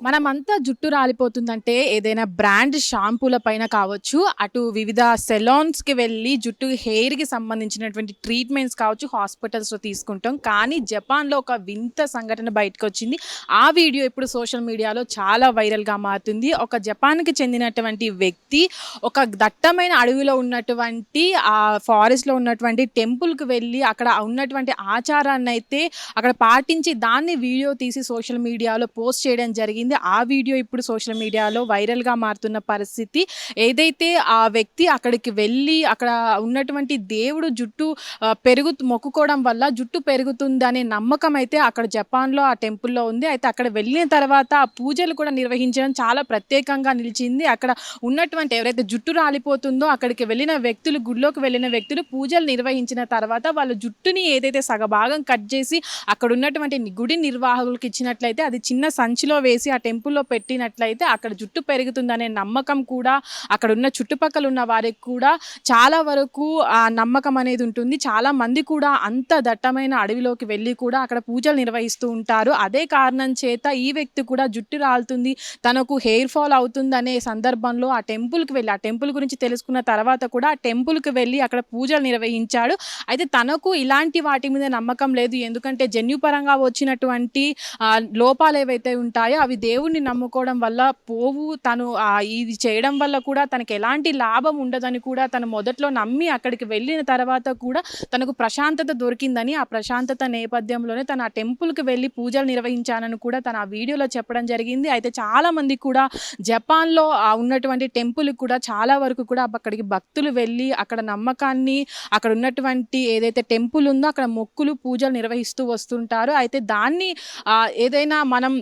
మనమంతా జుట్టు రాలిపోతుందంటే ఏదైనా బ్రాండ్ షాంపూల పైన కావచ్చు అటు వివిధ సెలాన్స్కి వెళ్ళి జుట్టు హెయిర్కి సంబంధించినటువంటి ట్రీట్మెంట్స్ కావచ్చు హాస్పిటల్స్లో తీసుకుంటాం. కానీ జపాన్లో ఒక వింత సంఘటన బయటకు వచ్చింది ఆ వీడియో ఇప్పుడు సోషల్ మీడియాలో చాలా వైరల్గా మారుతుంది. ఒక జపాన్కి చెందినటువంటి వ్యక్తి ఒక దట్టమైన అడవిలో ఉన్నటువంటి ఆ ఫారెస్ట్లో ఉన్నటువంటి టెంపుల్కి వెళ్ళి అక్కడ ఉన్నటువంటి ఆచారాన్ని అయితే అక్కడ పాటించి దాన్ని వీడియో తీసి సోషల్ మీడియాలో పోస్ట్ చేయడం జరిగింది. ఆ వీడియో ఇప్పుడు సోషల్ మీడియాలో వైరల్గా మారుతున్న పరిస్థితి ఏదైతే ఆ వ్యక్తి అక్కడికి వెళ్ళి అక్కడ ఉన్నటువంటి దేవుడు జుట్టు పెరుగు మొక్కుకోవడం వల్ల జుట్టు పెరుగుతుంది అనే నమ్మకం అయితే అక్కడ జపాన్లో ఆ టెంపుల్లో ఉంది. అయితే అక్కడ వెళ్ళిన తర్వాత ఆ పూజలు కూడా నిర్వహించడం చాలా ప్రత్యేకంగా నిలిచింది. అక్కడ ఉన్నటువంటి ఎవరైతే జుట్టు రాలిపోతుందో అక్కడికి వెళ్ళిన వ్యక్తులు గుడిలోకి వెళ్ళిన వ్యక్తులు పూజలు నిర్వహించిన తర్వాత వాళ్ళ జుట్టుని ఏదైతే సగభాగం కట్ చేసి అక్కడ ఉన్నటువంటి గుడి నిర్వాహకులకు ఇచ్చినట్లయితే అది చిన్న సంచిలో వేసి ఆ టెంపుల్లో పెట్టినట్లయితే అక్కడ జుట్టు పెరుగుతుందనే నమ్మకం కూడా అక్కడ ఉన్న చుట్టుపక్కల ఉన్న వారికి కూడా చాలా వరకు ఆ నమ్మకం అనేది ఉంటుంది. చాలా మంది కూడా అంత దట్టమైన అడవిలోకి వెళ్ళి కూడా అక్కడ పూజలు నిర్వహిస్తూ ఉంటారు. అదే కారణం చేత ఈ వ్యక్తి కూడా జుట్టు రాలుతుంది. తనకు హెయిర్ ఫాల్ అవుతుంది అనే సందర్భంలో ఆ టెంపుల్కి వెళ్ళి ఆ టెంపుల్ గురించి తెలుసుకున్న తర్వాత కూడా ఆ టెంపుల్కి వెళ్ళి అక్కడ పూజలు నిర్వహించాడు. అయితే తనకు ఇలాంటి వాటి మీద నమ్మకం లేదు. ఎందుకంటే జన్యుపరంగా వచ్చినటువంటి లోపాలు ఏవైతే ఉంటాయో అవి దేవుణ్ణి నమ్ముకోవడం వల్ల పోవు తను ఇది చేయడం వల్ల కూడా తనకి ఎలాంటి లాభం ఉండదని కూడా తను మొదట్లో నమ్మి అక్కడికి వెళ్ళిన తర్వాత కూడా తనకు ప్రశాంతత దొరికిందని ఆ ప్రశాంతత నేపథ్యంలోనే తను ఆ టెంపుల్కి వెళ్ళి పూజలు నిర్వహించానని కూడా తను ఆ వీడియోలో చెప్పడం జరిగింది. అయితే చాలామంది కూడా జపాన్లో ఉన్నటువంటి టెంపుల్కి కూడా చాలా వరకు కూడా అక్కడికి భక్తులు వెళ్ళి అక్కడ నమ్మకాన్ని అక్కడ ఉన్నటువంటి ఏదైతే టెంపుల్ ఉందో అక్కడ మొక్కులు పూజలు నిర్వహిస్తూ వస్తుంటారు. అయితే దాన్ని ఏదైనా మనం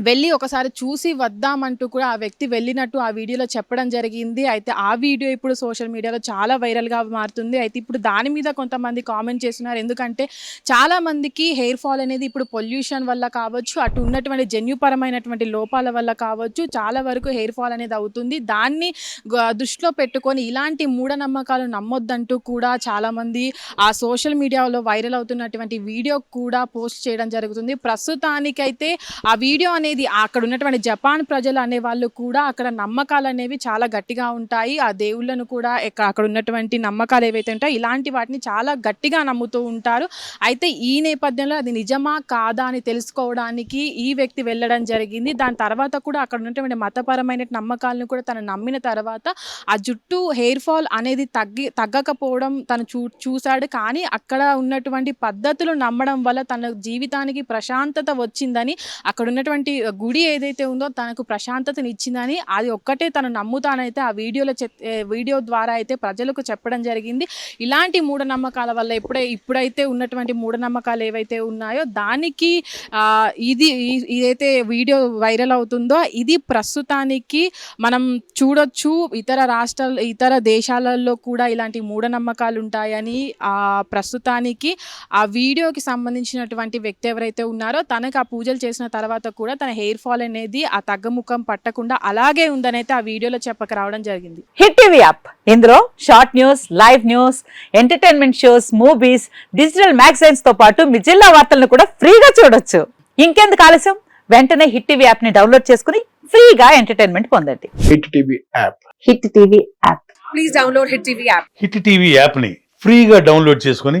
వెళ్ళి ఒకసారి చూసి వద్దామంటూ కూడా ఆ వ్యక్తి వెళ్ళినట్టు ఆ వీడియోలో చెప్పడం జరిగింది. అయితే ఆ వీడియో ఇప్పుడు సోషల్ మీడియాలో చాలా వైరల్గా మారుతుంది. అయితే ఇప్పుడు దాని మీద కొంతమంది కామెంట్ చేస్తున్నారు. ఎందుకంటే చాలామందికి హెయిర్ ఫాల్ అనేది ఇప్పుడు పొల్యూషన్ వల్ల కావచ్చు అటు ఉన్నటువంటి జన్యుపరమైనటువంటి లోపాల వల్ల కావచ్చు చాలా వరకు హెయిర్ ఫాల్ అనేది అవుతుంది. దాన్ని గ- దృష్టిలో పెట్టుకొని ఇలాంటి మూఢనమ్మకాలు నమ్మొద్దంటూ కూడా చాలామంది ఆ సోషల్ మీడియాలో వైరల్ అవుతున్నటువంటి వీడియో కూడా పోస్ట్ చేయడం జరుగుతుంది. ప్రస్తుతానికైతే ఆ వీడియో అనేది అక్కడ ఉన్నటువంటి జపాన్ ప్రజలు అనే వాళ్ళు కూడా అక్కడ నమ్మకాలు అనేవి చాలా గట్టిగా ఉంటాయి. ఆ దేవుళ్ళను కూడా అక్కడ ఉన్నటువంటి నమ్మకాలు ఏవైతే ఉంటాయో ఇలాంటి వాటిని చాలా గట్టిగా నమ్ముతూ ఉంటారు. అయితే ఈ నేపథ్యంలో అది నిజమా కాదా అని తెలుసుకోవడానికి ఈ వ్యక్తి వెళ్ళడం జరిగింది. దాని తర్వాత కూడా అక్కడ ఉన్నటువంటి మతపరమైన నమ్మకాలను కూడా తను నమ్మిన తర్వాత ఆ జుట్టు హెయిర్ ఫాల్ అనేది తగ్గి తగ్గకపోవడం తను చూ చూశాడు. కానీ అక్కడ ఉన్నటువంటి పద్ధతులు నమ్మడం వల్ల తన జీవితానికి ప్రశాంతత వచ్చిందని అక్కడ ఉన్నటువంటి గుడి ఏదైతే ఉందో తనకు ప్రశాంతతని ఇచ్చిందని అది ఒక్కటే తను నమ్ముతానైతే ఆ వీడియోలో చెప్- ఏ, వీడియో ద్వారా అయితే ప్రజలకు చెప్పడం జరిగింది. ఇలాంటి మూఢనమ్మకాల వల్ల ఎప్పుడై ఇప్పుడైతే ఉన్నటువంటి మూఢనమ్మకాలు ఏవైతే ఉన్నాయో దానికి ఇది ఇదైతే వీడియో వైరల్ అవుతుందో ఇది ప్రస్తుతానికి మనం చూడొచ్చు. ఇతర రాష్ట్రాలు ఇతర దేశాలలో కూడా ఇలాంటి మూఢనమ్మకాలు ఉంటాయని ఆ ప్రస్తుతానికి ఆ వీడియోకి సంబంధించినటువంటి వ్యక్తి ఎవరైతే ఉన్నారో తనకు ఆ పూజలు చేసిన తర్వాత కూడా తన హెయిర్ ఫాల్ అనేది ఆ తగ్గముఖం పట్టకుండా అలాగే ఉందనైతే ఆ వీడియోలో చెప్పక రావడం జరిగింది. Hit TV app. ఇందులో short news live news entertainment shows movies digital మ్యాగజైన్స్తో పాటు మీ జిల్లా వార్తలను కూడా ఫ్రీగా చూడొచ్చు. ఇంకెందుకు ఆలస్యం? వెంటనే హిట్ టీవీ యాప్ని డౌన్లోడ్ చేసుకుని ఫ్రీగా ఎంటర్టైన్మెంట్ పొందండి. Hit TV app. Hit TV app. Please download Hit TV app. Hit TV యాప్ని ఫ్రీగా డౌన్లోడ్ చేసుకొని